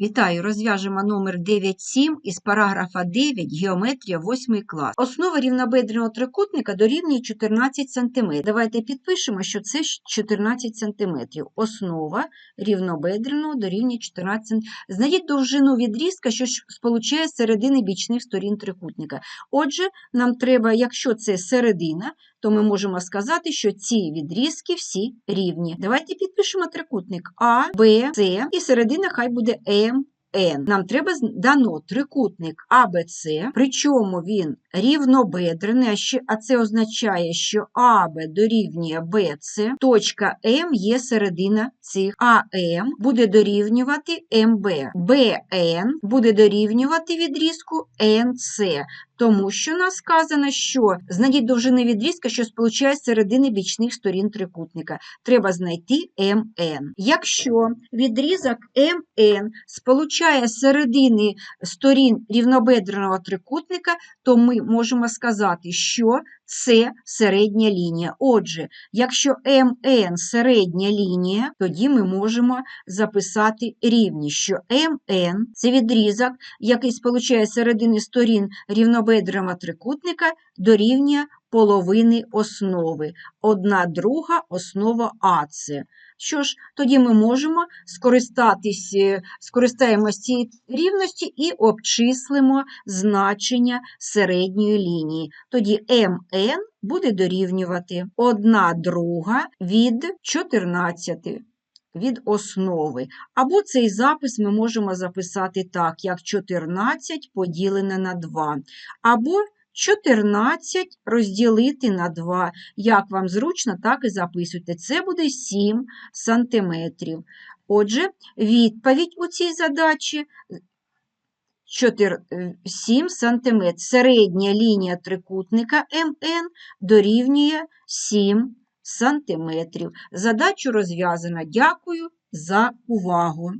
Вітаю, розв'яжемо номер 9.7 із параграфа 9, геометрія 8 клас. Основа рівнобедреного трикутника дорівнює 14 см. Давайте підпишемо, що це 14 см. Основа рівнобедреного дорівнює 14 см. Знайдіть довжину відрізка, що сполучає середини бічних сторін трикутника. Отже, нам треба, якщо це середина, то ми можемо сказати, що ці відрізки всі рівні. Давайте підпишемо трикутник А, Б, С і середина хай буде М. N. Нам треба дано трикутник АБЦ, причому він рівнобедрений, а, це означає, що АБ дорівнює БЦ, точка М є середина цих, АМ буде дорівнювати МБ, БН буде дорівнювати відрізку НЦ, тому що нас сказано, що знайдіть довжини відрізка, що сполучає середини бічних сторін трикутника. Треба знайти МН. Якщо відрізок МН сполучає середини сторін рівнобедреного трикутника, то ми можемо сказати, що це середня лінія. Отже, якщо МН середня лінія, тоді ми можемо записати рівність, що МН це відрізок, який сполучає середини сторін рівнобедреного трикутника, дорівнює половини основи. Одна друга основа АЦ. Що ж, тоді ми можемо скористаємося цієї рівності і обчислимо значення середньої лінії. Тоді МН буде дорівнювати 1 друга від 14 від основи. Або цей запис ми можемо записати так, як 14 поділене на 2. Або 14 розділити на 2. Як вам зручно, так і записуйте. Це буде 7 сантиметрів. Отже, відповідь у цій задачі 4, 7 см. Середня лінія трикутника МН дорівнює 7 см. Задачу розв'язано. Дякую за увагу.